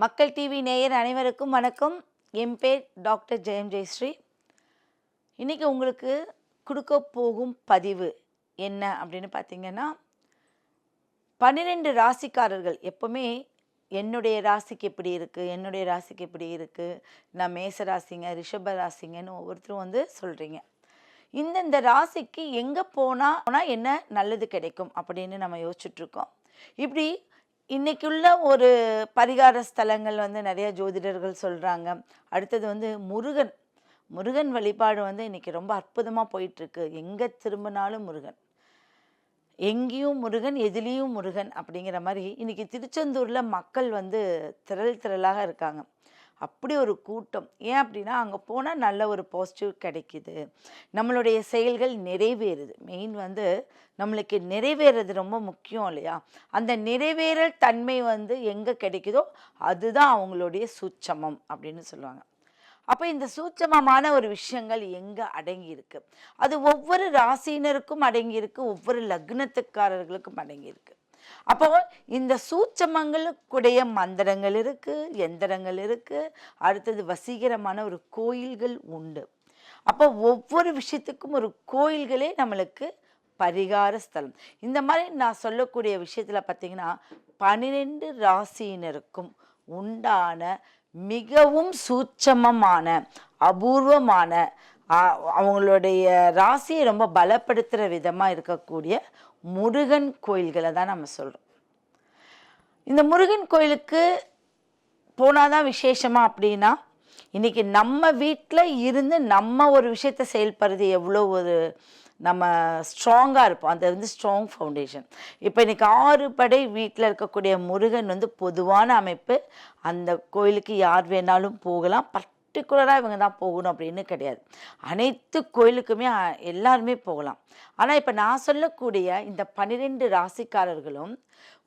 மக்கள் டிவி நேயர் அனைவருக்கும் வணக்கம். என் பேர் டாக்டர் ஜெயம் ஜெயஸ்ரீ இன்றைக்கி உங்களுக்கு கொடுக்க போகும் பதிவு என்ன அப்படின்னு பார்த்தீங்கன்னா பன்னிரெண்டு ராசிக்காரர்கள் எப்போவுமே என்னுடைய ராசிக்கு எப்படி இருக்குது என்னுடைய ராசிக்கு எப்படி இருக்குது நான் மேச ராசிங்க ரிஷப ராசிங்கன்னு ஒவ்வொருத்தரும் வந்து சொல்கிறீங்க இந்தந்த ராசிக்கு எங்கே போனால் போனால் என்ன நல்லது கிடைக்கும் அப்படின்னு நம்ம யோசிச்சுட்ருக்கோம் இப்படி இன்றைக்குள்ள ஒரு பரிகார ஸ்தலங்கள் வந்து நிறைய ஜோதிடர்கள் சொல்கிறாங்க அடுத்தது வந்து முருகன். முருகன் வழிபாடு வந்து இன்றைக்கி ரொம்ப அற்புதமாக போயிட்டுருக்கு. எங்கே திரும்பினாலும் முருகன். எங்கேயும் முருகன் எதிலையும் முருகன் அப்படிங்கிற மாதிரி இன்றைக்கி திருச்செந்தூரில் மக்கள் வந்து திரள் திரளாக இருக்காங்க. அப்படி ஒரு கூட்டம். ஏன் அப்படின்னா அங்கே போனால் நல்ல ஒரு பாசிட்டிவ் கிடைக்குது. நம்மளுடைய செயல்கள் நிறைவேறுது. மெயின் வந்து நம்மளுக்கு நிறைவேறது ரொம்ப முக்கியம் இல்லையா? அந்த நிறைவேறல் தன்மை வந்து எங்கே கிடைக்குதோ அதுதான் அவங்களுடைய சூட்சமம் அப்படின்னு சொல்லுவாங்க. அப்போ இந்த சூட்சமமான ஒரு விஷயங்கள் எங்கே அடங்கியிருக்கு? அது ஒவ்வொரு ராசியினருக்கும் அடங்கியிருக்கு ஒவ்வொரு லக்னத்துக்காரர்களுக்கும் அடங்கியிருக்கு. அப்போ இந்த சூட்சமங்களுக்குடைய மந்திரங்கள் இருக்குது எந்திரங்கள் இருக்குது அடுத்தது வசீகரமான ஒரு கோயில்கள் உண்டு. அப்போ ஒவ்வொரு விஷயத்துக்கும் ஒரு கோயில்களே நம்மளுக்கு பரிகார ஸ்தலம். இந்த மாதிரி நான் சொல்லக்கூடிய விஷயத்தில் பார்த்தீங்கன்னா பன்னிரெண்டு ராசியினருக்கும் உண்டான மிகவும் சூட்சமமான அபூர்வமான அவங்களுடைய ராசியை ரொம்ப பலப்படுத்துகிற விதமாக இருக்கக்கூடிய முருகன் கோயில்களை தான் நம்ம சொல்கிறோம் இந்த முருகன் கோயிலுக்கு போனாதான் விசேஷமா அப்படின்னா இன்னைக்கு நம்ம வீட்டில் இருந்து நம்ம ஒரு விஷயத்தை செயல்படுறது எவ்வளோ ஒரு நம்ம ஸ்ட்ராங்காக இருப்போம். அது வந்து ஸ்ட்ராங் ஃபவுண்டேஷன் இப்போ இன்றைக்கி ஆறு படை வீட்டில் இருக்கக்கூடிய முருகன் வந்து பொதுவான அமைப்பு. அந்த கோயிலுக்கு யார் வேணாலும் போகலாம். பர்டிகுலராக இவங்க தான் போகணும் அப்படின்னு கிடையாது. அனைத்து கோயிலுக்குமே எல்லாருமே போகலாம். ஆனால் இப்போ நான் சொல்லக்கூடிய இந்த பன்னிரெண்டு ராசிக்காரர்களும்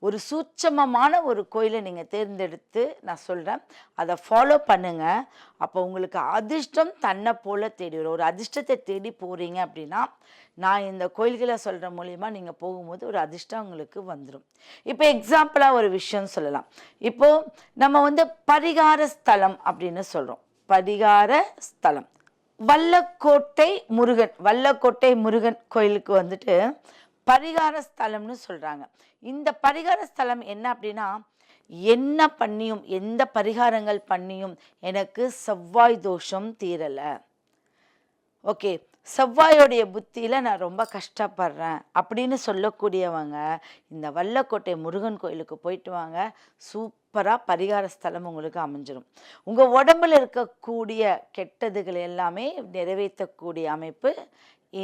ஒரு சூட்சமமான ஒரு கோயிலை நீங்கள் தேர்ந்தெடுத்து நான் சொல்கிறேன் அதை ஃபாலோ பண்ணுங்கள் அப்போ உங்களுக்கு அதிர்ஷ்டம் தன்னை போல் தேடி வரும். ஒரு அதிர்ஷ்டத்தை தேடி போகிறீங்க அப்படின்னா நான் இந்த கோயில்களை சொல்கிற மூலியமா நீங்கள் போகும்போது ஒரு அதிர்ஷ்டம் உங்களுக்கு வந்துடும் இப்போ எக்ஸாம்பிளாக ஒரு விஷயம் சொல்லலாம். இப்போது நம்ம வந்து பரிகார ஸ்தலம் அப்படின்னு சொல்கிறோம் பரிகார ஸ்தலம். வல்லக்கோட்டை முருகன் வல்லக்கோட்டை முருகன் கோயிலுக்கு வந்துட்டு பரிகார ஸ்தலம்னு சொல்கிறாங்க இந்த பரிகார ஸ்தலம் என்ன அப்படின்னா என்ன பண்ணியும் எந்த பரிகாரங்கள் பண்ணியும் எனக்கு செவ்வாய் தோஷம் தீரலை. ஓகே செவ்வாயோடைய புத்தியில் நான் ரொம்ப கஷ்டப்படுறேன் அப்படின்னு சொல்லக்கூடியவங்க இந்த வல்லக்கோட்டை முருகன் கோயிலுக்கு போயிட்டு வாங்க. சூப்பராக பரிகார ஸ்தலம் உங்களுக்கு அமைஞ்சிடும் உங்கள் உடம்புல இருக்கக்கூடிய கெட்டதுகள் எல்லாமே நிறைவேற்றக்கூடிய அமைப்பு.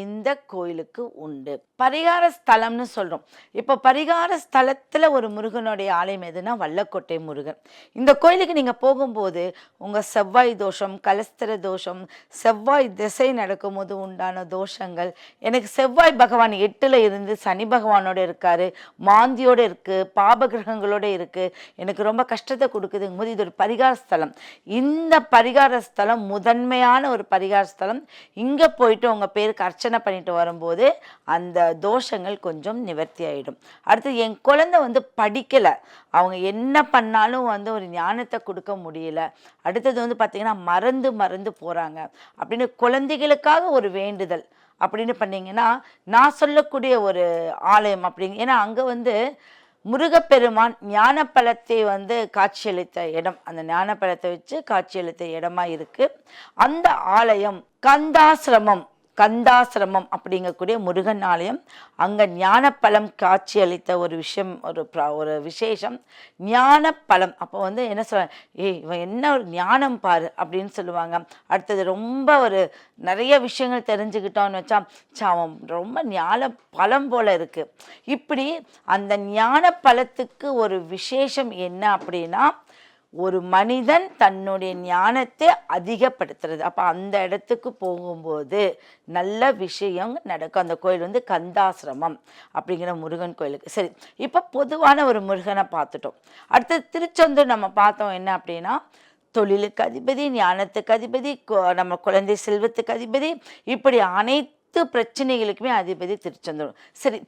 இந்த கோயிலுக்கு உண்டு. பரிகார ஸ்தலம்னு சொல்கிறோம் இப்போ பரிகார ஸ்தலத்தில் ஒரு முருகனுடைய ஆலயம் எதுனா வல்லக்கோட்டை முருகன். இந்த கோயிலுக்கு நீங்கள் போகும்போது உங்கள் செவ்வாய் தோஷம் கலஸ்திர தோஷம் செவ்வாய் திசை நடக்கும்போது உண்டான தோஷங்கள் எனக்கு செவ்வாய் பகவான் எட்டில் இருந்து சனி பகவானோடு இருக்காரு மாந்தியோடு இருக்குது பாபகிரகங்களோட இருக்குது எனக்கு ரொம்ப கஷ்டத்தை கொடுக்குதுங்கும் போது இது ஒரு பரிகார ஸ்தலம். இந்த பரிகார ஸ்தலம் முதன்மையான ஒரு பரிகார ஸ்தலம். இங்கே போயிட்டு உங்கள் பேருக்கு அர்ச்சனை பண்ணிட்டு வரும்போது அந்த தோஷங்கள் கொஞ்சம் நிவர்த்தி ஆகிடும் அடுத்து என் குழந்தை வந்து படிக்கலை. அவங்க என்ன பண்ணாலும் வந்து ஒரு ஞானத்தை கொடுக்க முடியல. அடுத்தது வந்து பார்த்திங்கன்னா மறந்து மறந்து போகிறாங்க அப்படின்னு குழந்தைகளுக்காக ஒரு வேண்டுதல். அப்படின்னு பண்ணிங்கன்னா நான் சொல்லக்கூடிய ஒரு ஆலயம் அப்படிங்க ஏன்னா அங்கே வந்து முருகப்பெருமான் ஞானப்பழத்தை வந்து காட்சியளித்த இடம். அந்த ஞானப்பழத்தை வச்சு காட்சியளித்த இடமா இருக்கு. அந்த ஆலயம் கந்தாசிரமம் கந்தாசிரமம் அப்படிங்கக்கூடிய முருகன் ஆலயம் அங்கே ஞானப்பழம் காட்சியளித்த ஒரு விஷயம் ஒரு ஒரு விசேஷம். ஞானப்பழம் அப்போ வந்து என்ன சொல்ல ஏய் இவன் என்ன ஒரு ஞானம் பாரு அப்படின்னு சொல்லுவாங்க. அடுத்தது ரொம்ப ஒரு நிறைய விஷயங்கள் தெரிஞ்சுக்கிட்டோன்னு வச்சா அவன் ரொம்ப ஞான பழம் போல் இருக்குது இப்படி அந்த ஞான பழத்துக்கு ஒரு விசேஷம் என்ன அப்படின்னா ஒரு மனிதன் தன்னுடைய ஞானத்தை அதிகப்படுத்துறது. அப்போ அந்த இடத்துக்கு போகும்போது நல்ல விஷயம் நடக்கும். அந்த கோயில் வந்து கந்தாசிரமம் அப்படிங்கிற முருகன் கோயிலுக்கு. சரி இப்போ பொதுவான ஒரு முருகனை பார்த்துட்டோம். அடுத்து திருச்செந்தூர் நம்ம பார்த்தோம் என்ன அப்படின்னா தொழிலுக்கு அதிபதி ஞானத்துக்கு அதிபதி நம்ம குழந்தை செல்வத்துக்கு அதிபதி இப்படி அனைத்து அனைத்து பிரச்சனைகளுக்குமே அதிபதி திருச்செந்தூர். சரி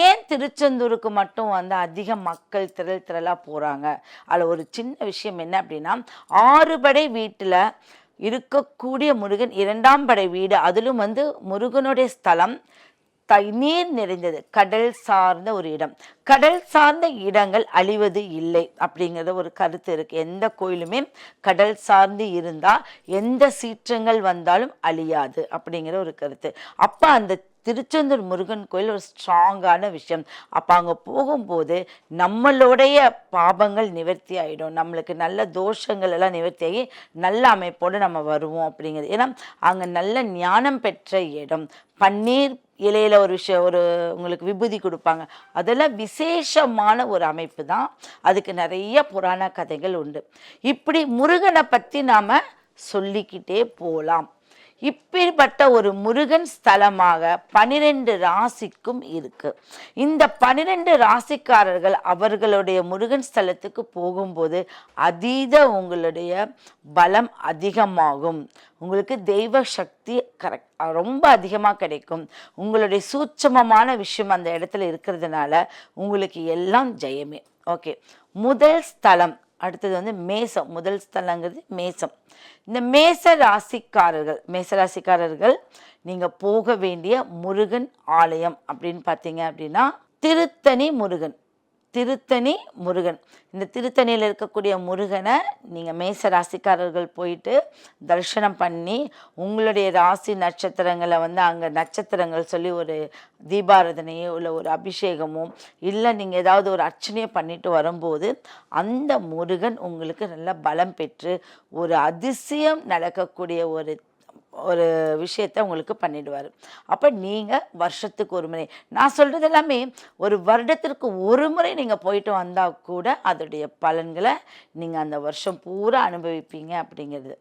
ஏன் திருச்செந்தூருக்கு மட்டும் வந்து அதிக மக்கள் திரள் திரளாக போகிறாங்க அதில் ஒரு சின்ன விஷயம் என்ன அப்படின்னா ஆறுபடை வீட்டில் இருக்கக்கூடிய முருகன் இரண்டாம் படை வீடு அதிலும் வந்து முருகனுடைய ஸ்தலம் தை நீர் நிறைந்தது. கடல் சார்ந்த ஒரு இடம். கடல் சார்ந்த இடங்கள் அழிவது இல்லை அப்படிங்கிறத ஒரு கருத்து இருக்கு. எந்த கோயிலுமே கடல் சார்ந்து இருந்தா எந்த சீற்றங்கள் வந்தாலும் அழியாது அப்படிங்கிற ஒரு கருத்து. அப்ப அந்த திருச்செந்தூர் முருகன் கோயில் ஒரு ஸ்ட்ராங்கான விஷயம். அப்போ அங்கே போகும்போது நம்மளுடைய பாபங்கள் நிவர்த்தி ஆகிடும் நம்மளுக்கு நல்ல தோஷங்கள் எல்லாம் நிவர்த்தி ஆகி நல்ல அமைப்போடு நம்ம வருவோம் அப்படிங்கிறது ஏன்னா அங்கே நல்ல ஞானம் பெற்ற இடம். பன்னீர் இலையில் ஒரு விஷயம் ஒரு உங்களுக்கு விபூதி கொடுப்பாங்க. அதெல்லாம் விசேஷமான ஒரு அமைப்பு தான். அதுக்கு நிறைய புராண கதைகள் உண்டு. இப்படி முருகனை பற்றி நாம் சொல்லிக்கிட்டே போகலாம் இப்பேற்பட்ட ஒரு முருகன் ஸ்தலமாக பனிரெண்டு ராசிக்கும் இருக்கு. இந்த பனிரெண்டு ராசிக்காரர்கள் அவர்களுடைய முருகன் ஸ்தலத்துக்கு போகும்போது அதீத உங்களுடைய பலம் அதிகமாகும். உங்களுக்கு தெய்வ சக்தி கரெக்ட் ரொம்ப அதிகமாக கிடைக்கும். உங்களுடைய சூட்சமமான விஷயம் அந்த இடத்துல இருக்கிறதுனால உங்களுக்கு எல்லாம் ஜெயமே. ஓகே. முதல் ஸ்தலம் அடுத்தது வந்து மேசம் முதல் ஸ்தலங்கிறது மேசம். இந்த மேச ராசிக்காரர்கள் மேச ராசிக்காரர்கள் நீங்கள் போக வேண்டிய முருகன் ஆலயம் அப்படின்னு பார்த்தீங்க அப்படின்னா திருத்தணி முருகன். திருத்தணி முருகன். இந்த திருத்தணியில் இருக்கக்கூடிய முருகனை நீங்கள் மேச ராசிக்காரர்கள் போயிட்டு தரிசனம் பண்ணி உங்களுடைய ராசி நட்சத்திரங்களை வந்து அங்கே நட்சத்திரங்கள் சொல்லி ஒரு தீபாராதனையோ இல்லை ஒரு அபிஷேகமோ இல்லை நீங்கள் ஏதாவது ஒரு அர்ச்சனையோ பண்ணிட்டு வரும்போது அந்த முருகன் உங்களுக்கு நல்ல பலம் பெற்று ஒரு அதிசயம் நடக்கக்கூடிய ஒரு ஒரு விஷயத்த உங்களுக்கு பண்ணிடுவார். அப்போ நீங்கள் வருஷத்துக்கு ஒரு முறை நான் சொல்கிறது எல்லாமே ஒரு வருடத்திற்கு ஒரு முறை நீங்கள் போயிட்டு வந்தால் கூட அதோடைய பலன்களை நீங்கள் அந்த வருஷம் பூரா அனுபவிப்பீங்க அப்படிங்கிறது.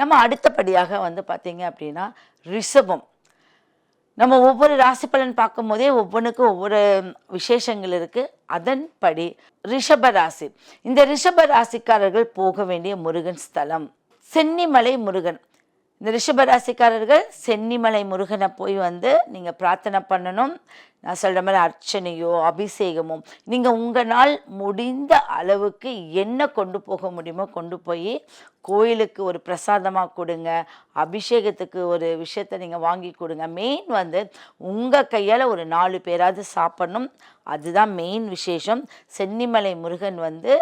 நம்ம அடுத்தபடியாக வந்து பார்த்தீங்க அப்படின்னா ரிஷபம். நம்ம ஒவ்வொரு ராசி பலன் பார்க்கும்போதே ஒவ்வொன்றுக்கும் ஒவ்வொரு விசேஷங்கள் இருக்குது அதன்படி ரிஷப ராசி. இந்த ரிஷப ராசிக்காரர்கள் போக வேண்டிய முருகன் ஸ்தலம். சென்னிமலை முருகன். இந்த ரிஷபராசிக்காரர்கள் சென்னிமலை முருகனை போய் வந்து நீங்கள் பிரார்த்தனை பண்ணணும். நான் சொல்கிற மாதிரி அர்ச்சனையோ அபிஷேகமோ நீங்கள் உங்களால் முடிந்த அளவுக்கு என்ன கொண்டு போக முடியுமோ கொண்டு போய் கோயிலுக்கு ஒரு பிரசாதமாக கொடுங்க. அபிஷேகத்துக்கு ஒரு விஷயத்தை நீங்கள் வாங்கி கொடுங்க. மெயின் வந்து உங்கள் கையால் ஒரு நாலு பேராவது சாப்பிடணும். அதுதான் மெயின் விசேஷம். சென்னிமலை முருகன் வந்து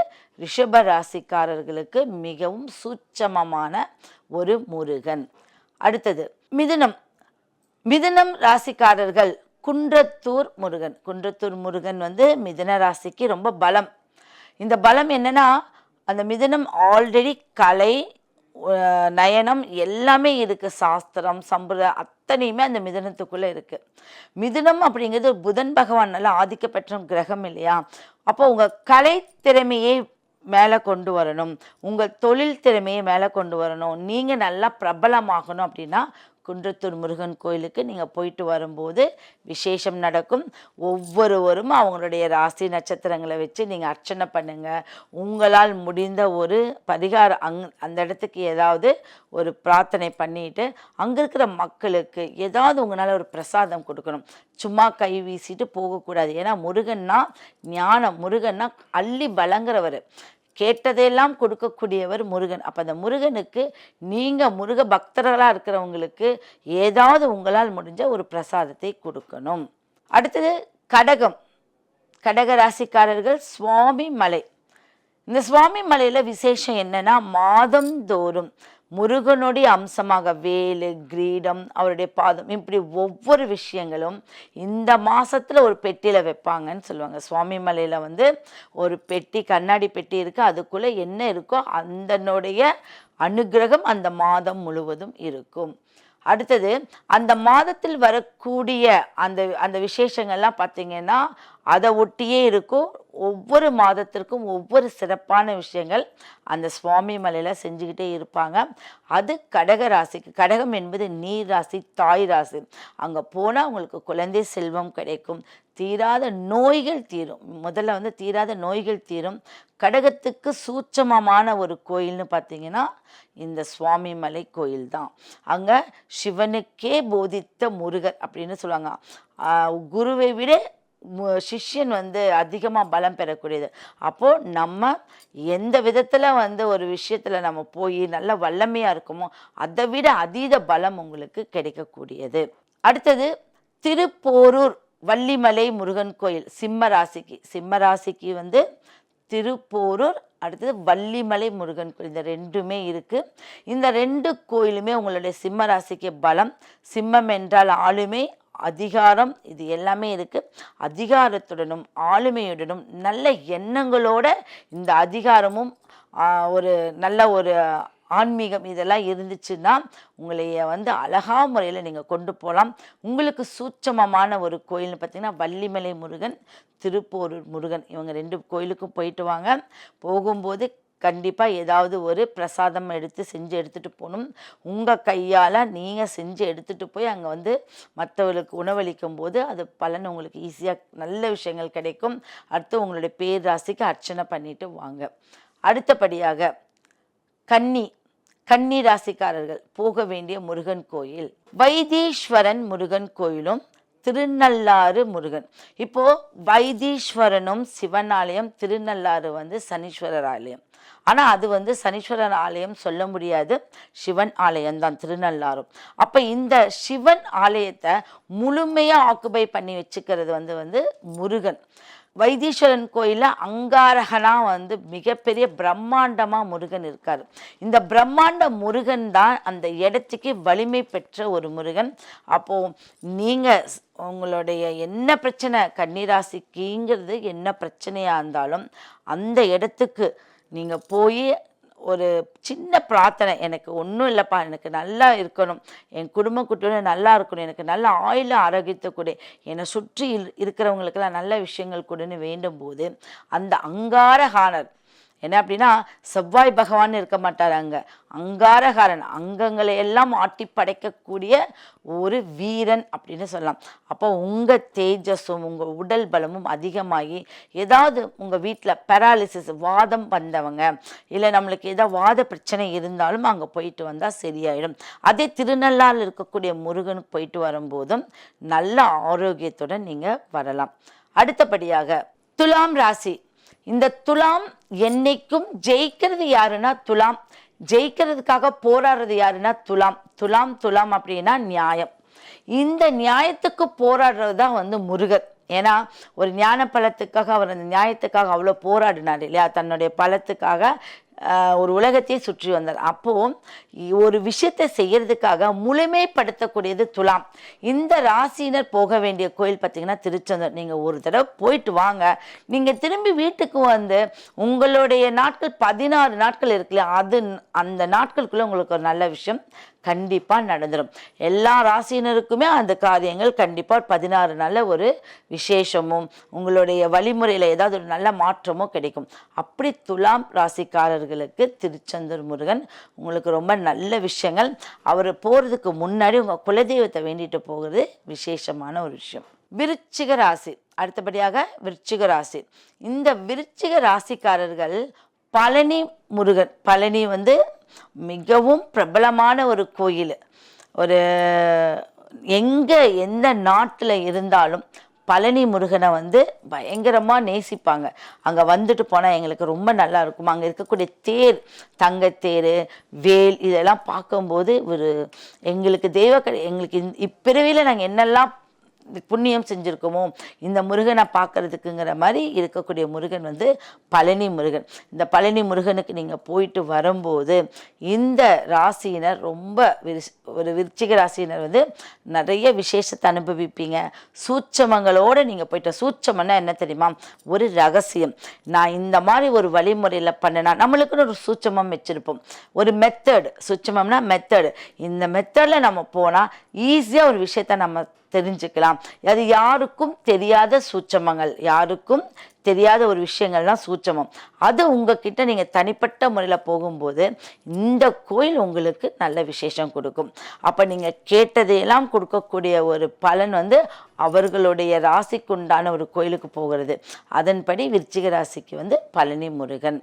ரிஷப ராசிக்காரர்களுக்கு மிகவும் சூட்சமமான ஒரு முருகன். அடுத்தது மிதுனம். மிதுனம் ராசிக்காரர்கள் குன்றத்தூர் முருகன். குன்றத்தூர் முருகன் வந்து மிதன ராசிக்கு ரொம்ப பலம். இந்த பலம் என்னன்னா அந்த மிதனம் ஆல்ரெடி கலை நயனம் எல்லாமே இருக்குது சாஸ்திரம் சம்பிரதாயம் அத்தனையுமே அந்த மிதனத்துக்குள்ளே இருக்குது மிதனம் அப்படிங்கிறது புதன் பகவான் நல்லா ஆதிக்க பெற்ற கிரகம் இல்லையா? அப்போ உங்கள் கலை திறமையை மேலே கொண்டு வரணும். உங்கள் தொழில் திறமையை மேலே கொண்டு வரணும். நீங்கள் நல்லா பிரபலமாகணும் அப்படின்னா குன்றத்தூர் முருகன் கோயிலுக்கு நீங்கள் போயிட்டு வரும்போது விசேஷம் நடக்கும். ஒவ்வொருவரும் அவங்களுடைய ராசி நட்சத்திரங்களை வச்சு நீங்கள் அர்ச்சனை பண்ணுங்கள் உங்களால் முடிந்த ஒரு பரிகாரம் அங் அந்த இடத்துக்கு ஏதாவது ஒரு பிரார்த்தனை பண்ணிட்டு அங்கே இருக்கிற மக்களுக்கு ஏதாவது உங்களால் ஒரு பிரசாதம் கொடுக்கணும். சும்மா கை வீசிட்டு போகக்கூடாது. ஏன்னா முருகன்னா ஞானம் முருகன்னா அள்ளி பலங்கிறவர். கேட்டதையெல்லாம் கொடுக்கக்கூடியவர் முருகன். அப்போ அந்த முருகனுக்கு நீங்கள் முருக பக்தர்களாக இருக்கிறவங்களுக்கு ஏதாவது உங்களால் முடிஞ்ச ஒரு பிரசாதத்தை கொடுக்கணும். அடுத்தது கடகம். கடக ராசிக்காரர்கள் சுவாமி மலை. இந்த சுவாமி மலையில் விசேஷம் என்னென்னா மாதந்தோறும். முருகனுடைய அம்சமாக வேலு கிரீடம் அவருடைய பாதம் இப்படி ஒவ்வொரு விஷயங்களும் இந்த மாதத்தில் ஒரு பெட்டியில் வைப்பாங்கன்னு சொல்லுவாங்க. சுவாமி மலையில் வந்து ஒரு பெட்டி கண்ணாடி பெட்டி இருக்குது அதுக்குள்ளே என்ன இருக்கோ அந்தனுடைய அனுக்கிரகம் அந்த மாதம் முழுவதும் இருக்கும். அடுத்தது அந்த மாதத்தில் வரக்கூடிய அந்த அந்த விசேஷங்கள்லாம் பார்த்தீங்கன்னா அதை ஒட்டியே இருக்கும் ஒவ்வொரு மாதத்திற்கும் ஒவ்வொரு சிறப்பான விஷயங்கள் அந்த சுவாமி மலையில் செஞ்சுக்கிட்டே இருப்பாங்க. அது கடக ராசிக்கு கடகம் என்பது நீர் ராசி தாய் ராசி. அங்கே போனால் உங்களுக்கு குழந்தை செல்வம் கிடைக்கும். தீராத நோய்கள் தீரும். முதல்ல வந்து தீராத நோய்கள் தீரும். கடகத்துக்கு சூட்சமமான ஒரு கோயில்னு பார்த்தீங்கன்னா இந்த சுவாமி மலை கோயில் தான். அங்கே சிவனுக்கே போதித்த முருகர் அப்படின்னு சொல்லுவாங்க. குருவை விட சிஷ்யன் வந்து அதிகமாக பலம் பெறக்கூடியது. அப்போது நம்ம எந்த விதத்தில் வந்து ஒரு விஷயத்தில் நம்ம போய் நல்ல வல்லமையாக இருக்குமோ அதை விட அதீத பலம் உங்களுக்கு கிடைக்கக்கூடியது. அடுத்தது திருப்போரூர் வள்ளிமலை முருகன் கோயில் சிம்ம ராசிக்கு. சிம்ம ராசிக்கு வந்து திருப்போரூர் அடுத்தது வள்ளிமலை முருகன் கோயில். இந்த ரெண்டுமே இருக்குது இந்த ரெண்டு கோயிலுமே உங்களுடைய சிம்ம ராசிக்கு பலம். சிம்மம் என்றால் ஆளுமை அதிகாரம் இது எல்லாமே இருக்குது அதிகாரத்துடனும் ஆளுமையுடனும் நல்ல எண்ணங்களோட இந்த அதிகாரமும் ஒரு நல்ல ஒரு ஆன்மீகம் இதெல்லாம் இருந்துச்சுன்னா உங்களைய வந்து அழகா முறையில் நீங்கள் கொண்டு போகலாம் உங்களுக்கு சூட்சமமான ஒரு கோயில்னு பார்த்திங்கன்னா வள்ளிமலை முருகன் திருப்போரூர் முருகன். இவங்க ரெண்டு கோயிலுக்கும் போயிட்டு வாங்க. போகும்போது கண்டிப்பாக ஏதாவது ஒரு பிரசாதம் எடுத்து செஞ்சு எடுத்துகிட்டு போகணும். உங்கள் கையால் நீங்கள் செஞ்சு எடுத்துகிட்டு போய் அங்கே வந்து மற்றவர்களுக்கு உணவளிக்கும் போது அது பலன் உங்களுக்கு ஈஸியாக நல்ல விஷயங்கள் கிடைக்கும். அடுத்து உங்களுடைய பேர் ராசிக்கு அர்ச்சனை பண்ணிட்டு வாங்க. அடுத்தபடியாக கன்னி கன்னி ராசிக்காரர்கள் போக வேண்டிய முருகன் கோயில். வைத்தீஸ்வரன் முருகன் கோயிலும் திருநள்ளாறு முருகன். இப்போ வைத்தீஸ்வரனும் சிவன் ஆலயம் திருநள்ளாறு வந்து சனீஸ்வரர் ஆலயம் ஆனால் அது வந்து சனீஸ்வரர் ஆலயம் சொல்ல முடியாது. சிவன் ஆலயம் தான் திருநள்ளாறும் அப்போ இந்த சிவன் ஆலயத்தை முழுமையாக ஆக்குபை பண்ணி வச்சுக்கிறது வந்து வந்து முருகன். வைத்தீஸ்வரன் கோயிலில் அங்காரகனாக வந்து மிகப்பெரிய பிரம்மாண்டமாக முருகன் இருக்கார். இந்த பிரம்மாண்ட முருகன் தான் அந்த இடத்துக்கு வலிமை பெற்ற ஒரு முருகன். அப்போது நீங்கள் உங்களுடைய என்ன பிரச்சனை? கன்னிராசிக்குங்கிறது என்ன பிரச்சனையாக இருந்தாலும் அந்த இடத்துக்கு நீங்கள் போய் ஒரு சின்ன பிரார்த்தனை எனக்கு ஒன்றும் இல்லைப்பா எனக்கு நல்லா இருக்கணும் என் குடும்ப குட்டியோட நல்லா இருக்கணும் எனக்கு நல்ல ஆயில் ஆரோக்கியத்தை கொடு என்னை சுற்றி இரு- இருக்கிறவங்களுக்கெல்லாம் நல்ல விஷயங்கள் கொடுன்னு வேண்டும் போது அந்த அங்காரகாரர் என்ன அப்படின்னா செவ்வாய் பகவான் இருக்க மாட்டார் அங்கே. அங்காரகாரன் அங்கங்களை எல்லாம் ஆட்டி படைக்கக்கூடிய ஒரு வீரன் அப்படின்னு சொல்லலாம். அப்போ உங்கள் தேஜஸும் உங்கள் உடல் பலமும் அதிகமாகி ஏதாவது உங்கள் வீட்டில் பெராலிசிஸ் வாதம் வந்தவங்க இல்லை நம்மளுக்கு ஏதாவது வாத பிரச்சனை இருந்தாலும் அங்கே போயிட்டு வந்தால் சரியாயிடும். அதே திருநள்ளாறில் இருக்கக்கூடிய முருகனுக்கு போயிட்டு வரும்போதும் நல்ல ஆரோக்கியத்துடன் நீங்கள் வரலாம். அடுத்தபடியாக துலாம் ராசி. இந்த துலாம் என்னைக்கும் ஜெயிக்கிறது யாருன்னா துலாம். ஜெயிக்கிறதுக்காக போராடுறது யாருன்னா துலாம். துலாம் துலாம் அப்படின்னா நியாயம். இந்த நியாயத்துக்கு போராடுறது தான் வந்து முருகர். ஏன்னா ஒரு ஞான பலத்துக்காக அவர் அந்த நியாயத்துக்காக அவ்வளோ போராடினார் இல்லையா? தன்னுடைய பலத்துக்காக ஒரு உலகத்தையே சுற்றி வந்தார். அப்போவும் ஒரு விஷயத்தை செய்கிறதுக்காக முழுமைப்படுத்தக்கூடியது துலாம். இந்த ராசியினர் போக வேண்டிய கோயில் பார்த்தீங்கன்னா திருச்செந்தூர். நீங்கள் ஒரு தடவை போயிட்டு வாங்க. நீங்கள் திரும்பி வீட்டுக்கு வந்து உங்களுடைய நாட்கள் பதினாறு நாட்கள் இருக்குல்ல அது அந்த நாட்களுக்குள்ளே உங்களுக்கு ஒரு நல்ல விஷயம் கண்டிப்பாக நடந்துடும் எல்லா ராசியினருக்குமே அந்த காரியங்கள் கண்டிப்பாக பதினாறு நாளில் ஒரு விசேஷமும் உங்களுடைய வழிமுறையில் ஏதாவது ஒரு நல்ல மாற்றமும் கிடைக்கும். அப்படி துலாம் ராசிக்காரர்களுக்கு திருச்செந்தூர் முருகன் உங்களுக்கு ரொம்ப நல்ல விஷயங்கள். அவர் போகிறதுக்கு முன்னாடி உங்கள் குலதெய்வத்தை வேண்டிட்டு போகிறது விசேஷமான ஒரு விஷயம். விருச்சிக ராசி. அடுத்தபடியாக விருச்சிக ராசி. இந்த விருச்சிக ராசிக்காரர்கள் பழனி முருகன். பழனி வந்து மிகவும் பிரபலமான ஒரு கோயில். ஒரு எங்கே எந்த நாட்டில் இருந்தாலும் பழனி முருகனை வந்து பயங்கரமாக நேசிப்பாங்க. அங்கே வந்துட்டு போனால் எங்களுக்கு ரொம்ப நல்லா இருக்கும். அங்கே இருக்கக்கூடிய தேர் தங்கத்தேர் வேல் இதெல்லாம் பார்க்கும்போது ஒரு எங்களுக்கு தெய்வ கடை எங்களுக்கு இப்பிறவியில் நாங்கள் என்னெல்லாம் புண்ணியம் செஞ்சுருக்கோமோ? இந்த முருகனை பார்க்கறதுக்குங்கிற மாதிரி இருக்கக்கூடிய முருகன் வந்து பழனி முருகன். இந்த பழனி முருகனுக்கு நீங்கள் போயிட்டு வரும்போது இந்த ராசியினர் ரொம்ப ஒரு விருச்சிக ராசியினர் வந்து நிறைய விசேஷத்தை அனுபவிப்பீங்க. சூட்சமங்களோடு நீங்கள் போயிட்ட சூட்சமன்னா என்ன தெரியுமா? ஒரு ரகசியம். நான் இந்த மாதிரி ஒரு வழிமுறையில் பண்ணினா நம்மளுக்குன்னு ஒரு சூட்சமம் வச்சுருப்போம். ஒரு மெத்தட் சூட்சமம்னா மெத்தடு இந்த மெத்தடில் நம்ம போனால் ஈஸியாக ஒரு விஷயத்த நம்ம தெரிஞ்சுக்கலாம். அது யாருக்கும் தெரியாத சூட்சமங்கள். யாருக்கும் தெரியாத ஒரு விஷயங்கள்லாம் சூட்சமம். அது உங்ககிட்ட நீங்கள் தனிப்பட்ட முறையில் போகும்போது இந்த கோயில் உங்களுக்கு நல்ல விசேஷம் கொடுக்கும். அப்போ நீங்கள் கேட்டதையெல்லாம் கொடுக்கக்கூடிய ஒரு பலன் வந்து அவர்களுடைய ராசிக்குண்டான ஒரு கோயிலுக்கு போகிறது. அதன்படி விருச்சிக ராசிக்கு வந்து பழனி முருகன்.